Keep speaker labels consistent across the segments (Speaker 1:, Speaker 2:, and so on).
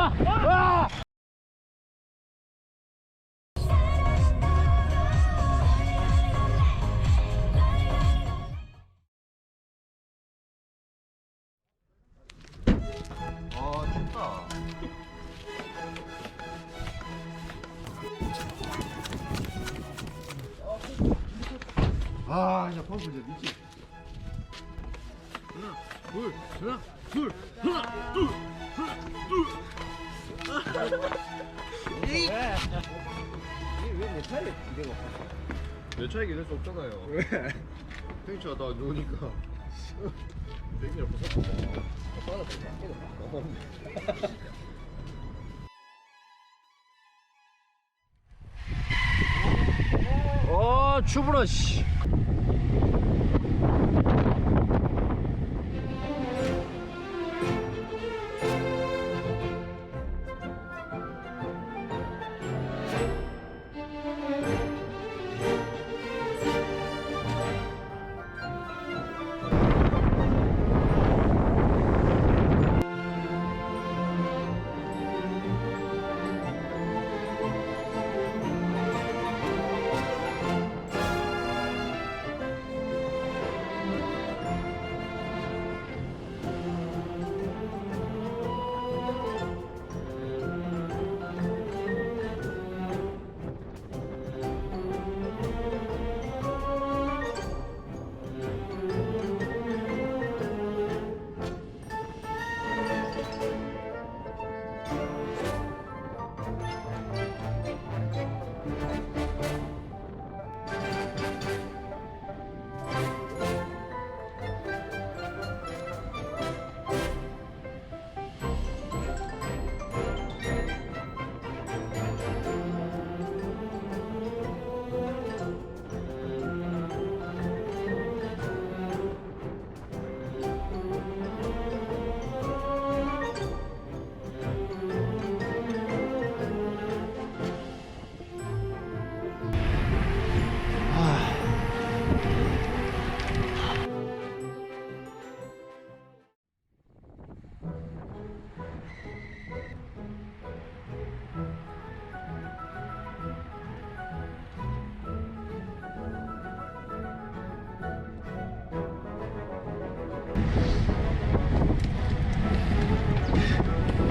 Speaker 1: 아! 아!
Speaker 2: 이제 펌프 이제 미치
Speaker 1: 둘, 하나, 둘, 하나, 둘, 하나, 둘.
Speaker 2: 왜내 차에 기대가 내 차에 기댈 수 없잖아요 왜? 탱치가 나 누우니까 땡기를 부쉈어
Speaker 1: 어, 추브라 씨.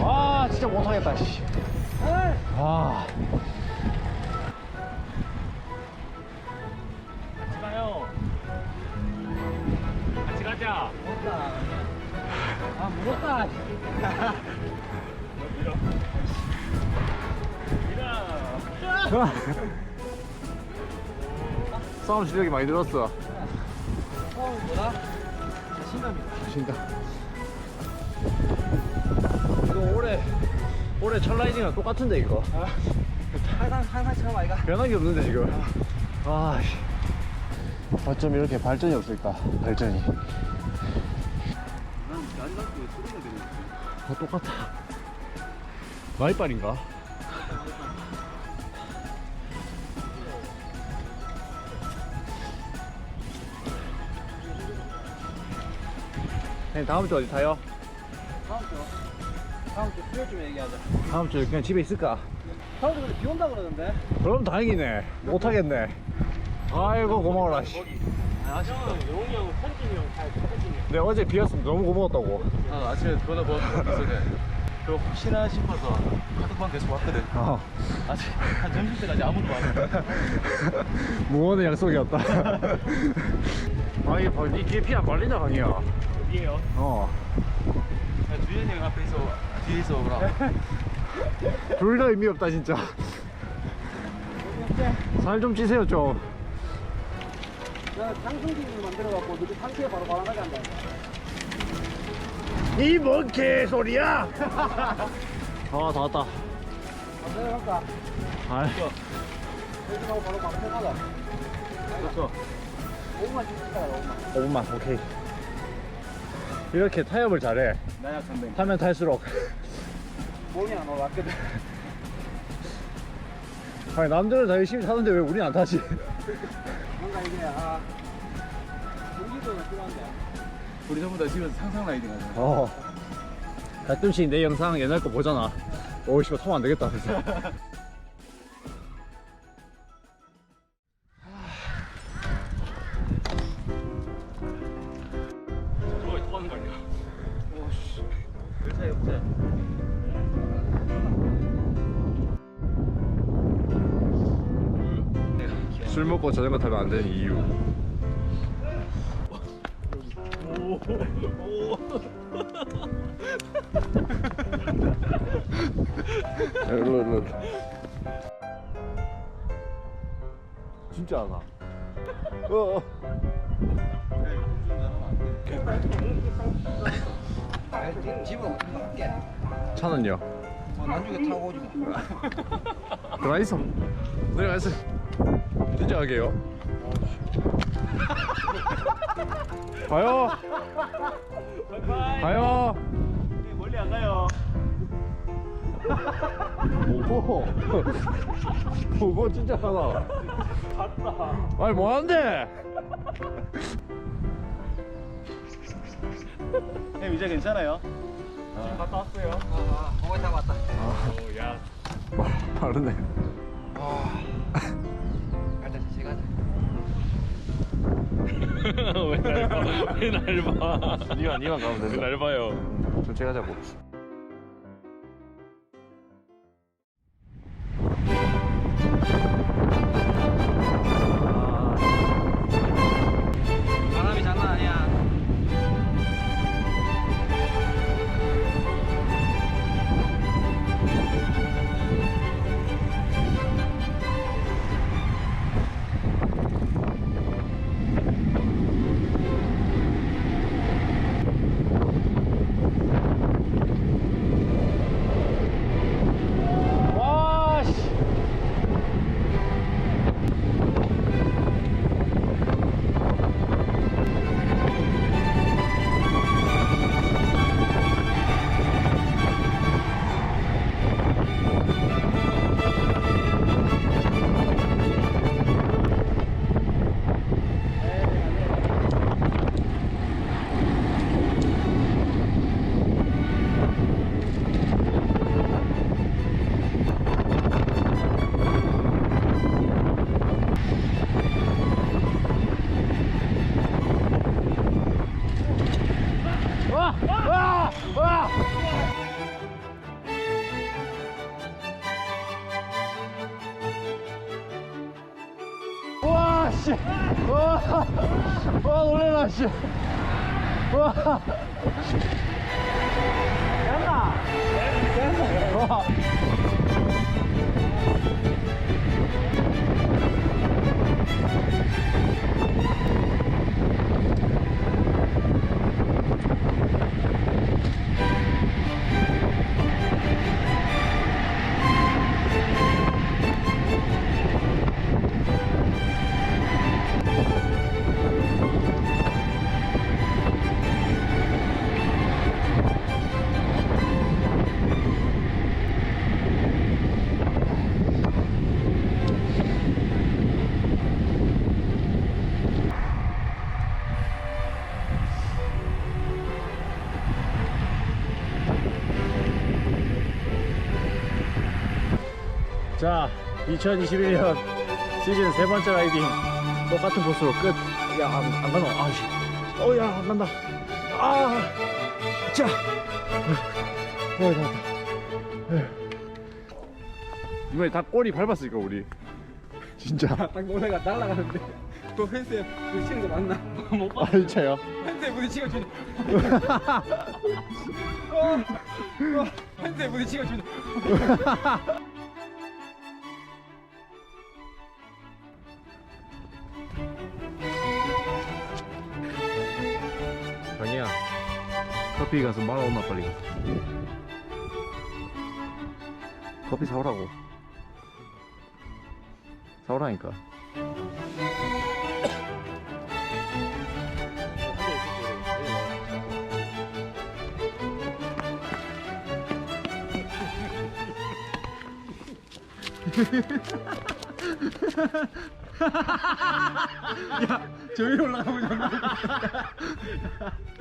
Speaker 1: 아, 진짜 못하겠다, 씨. 아.
Speaker 3: 같이 가요. 같이 가자.
Speaker 1: 아, 무섭다.
Speaker 3: 밀어.
Speaker 1: 싸움 실력이 많이 늘었어.
Speaker 2: 처음보다 자 신감이
Speaker 1: 자신감. 이거 올해, 올해 첫 라이딩이랑 똑같은데, 이거.
Speaker 2: 항상 항상 처음 아이가
Speaker 1: 변한 게 없는데, 지금. 아, 씨. 어쩜 이렇게 발전이 없을까, 발전이. 어, 똑같아. 마이빨인가? 네, 다음 주 어디 타요?
Speaker 2: 다음 주 다음 주 수요일쯤에 얘기하자
Speaker 1: 다음 주 그냥 집에 있을까?
Speaker 2: 다음 주 근데 비 온다 그러는데
Speaker 1: 그럼 다행이네. 못 하겠네. 아이고, 고마워라, 씨.
Speaker 2: 아쉽다
Speaker 3: 형, 형, 잘 선진이 형.
Speaker 1: 내가 어제 비었으면 너무 고마웠다고.
Speaker 2: 아, 아침에 전화 먹었는데 그 혹시나 싶어서 카톡방 계속 왔거든
Speaker 1: 어.
Speaker 2: 아직 한 점심때까지 아무도 안 왔어
Speaker 1: 무언의 약속이었다. 아, 이게 벌, 니 뒤에 피안 발린다, 강이야.
Speaker 3: 어디에요?
Speaker 1: 어.
Speaker 2: 주현이 형 앞에 있어 뒤에 있어 그럼
Speaker 1: 둘다 의미 없다, 진짜. 살 좀 찌세요, 좀.
Speaker 2: 내가 장승기를 만들어갖고 너희 상체에 바로 바람하게 한다
Speaker 1: 이 뭔 개소리야! 아, 다 왔다.
Speaker 2: 내려갈까?
Speaker 1: 아,
Speaker 2: 여기하고 바로 바람하게 하자
Speaker 1: 됐어.
Speaker 2: 5분만 찍자 5분만
Speaker 1: 5분만, 오케이. 이렇게 타협을 잘해.
Speaker 2: 나약 선배
Speaker 1: 타면 탈수록.
Speaker 2: 몸이 안 올라왔거든
Speaker 1: 아니, 남들은 다 열심히 타는데 왜 우린 안 타지?
Speaker 2: 뭔가 이게 아 경기도가 필요한데 우리 전부 다 지금 상상 라이딩 하잖아
Speaker 1: 어. 가끔씩 내 영상 옛날 거 보잖아. 오 씨발 타면 안 되겠다 그래서 술 먹고 자전거 타면 안 되는 이유 일로 일로 진짜 안 와. 어.
Speaker 2: 집은 어떻게
Speaker 1: 차는요?
Speaker 2: 나중에 타고 오지 뭐.
Speaker 1: 들어가 있어. 내려가 있어. 진짜 하게요. 가요. 가요.
Speaker 3: 네, 멀리 안 가요.
Speaker 1: 오. 그거 진짜 하나.
Speaker 3: 갔다.
Speaker 1: 아니 뭐 하는데?
Speaker 3: 형 이제 괜찮아요? 지금 갔다 왔어요.
Speaker 2: 아, 거기 다 왔다.
Speaker 3: 오, 야.
Speaker 1: 빠르네.
Speaker 2: 가
Speaker 3: 왜날 봐? 왜 날 봐?
Speaker 1: 니가 니만 가면 된다.
Speaker 3: 왜날 봐요?
Speaker 1: 좀 제가 잡고. 와, 놀래라, 씨! 와! 됐나? 자, 2021년 시즌 세 번째 라이딩 똑같은 코스로 끝. 야, 안, 안 가노? 아, 씨. 어, 야, 안 간다. 아, 자. 어, 다 왔다. 이번에 다 꼬리 밟았으니까 우리. 진짜.
Speaker 2: 딱 노래가 날아가는데. 또 펜스에 부딪히는 거 맞나? 못
Speaker 1: 아, 진짜요?
Speaker 2: 펜스에 부딪히고 주는. 어, 어, 펜스에 부딪히고 주
Speaker 1: 커피 가서 말아오나 빨리 가서. 커피 사오라고. 사오라니까.
Speaker 2: 저 위로 올라가면